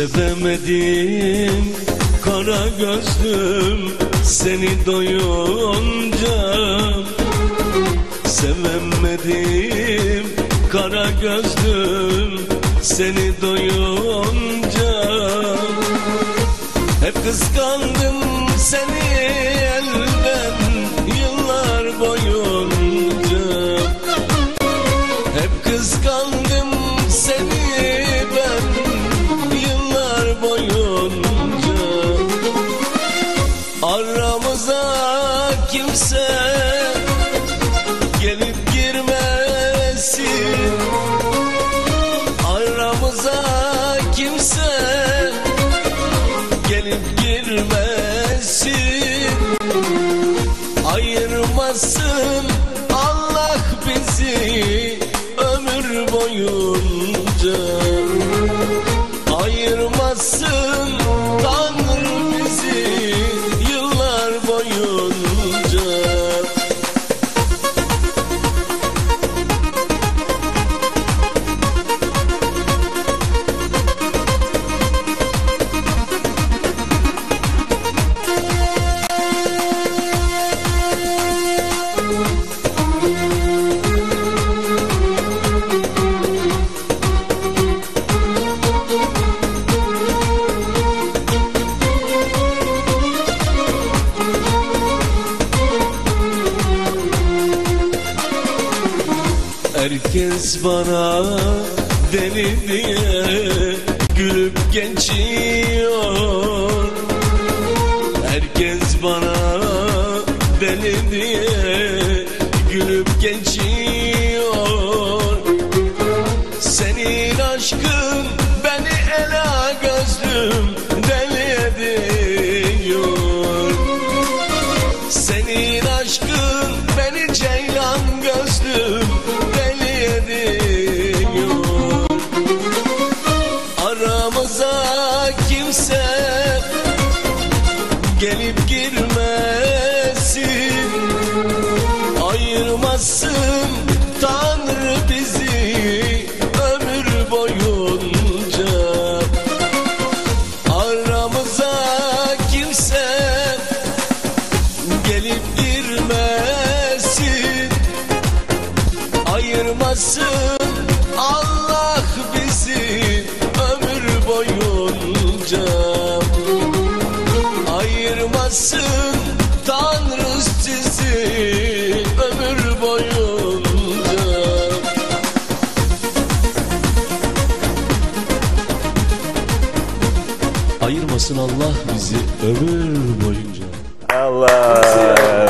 Sevmedim kara gözlüm seni doyunca Sevemedim. Kara gözlüm seni doyunca Hep kıskandım seni elden yıllar boyunca Kimse gelip girmesin. Aramıza kimse gelip girmesin. Ayırmasın Allah bizi ömür boyunca Herkes bana deli diye gülüp geçiyor. Herkes bana deli diye gülüp geçiyor. Senin aşkın gelip girmesin Ayırmasın Tanrı bizi ömür boyunca. Aramıza kimse gelip girmesin Ayırmasın Ayırmasın Tanrı sizi ömür boyunca. Ayırmasın Allah bizi ömür boyunca. Allah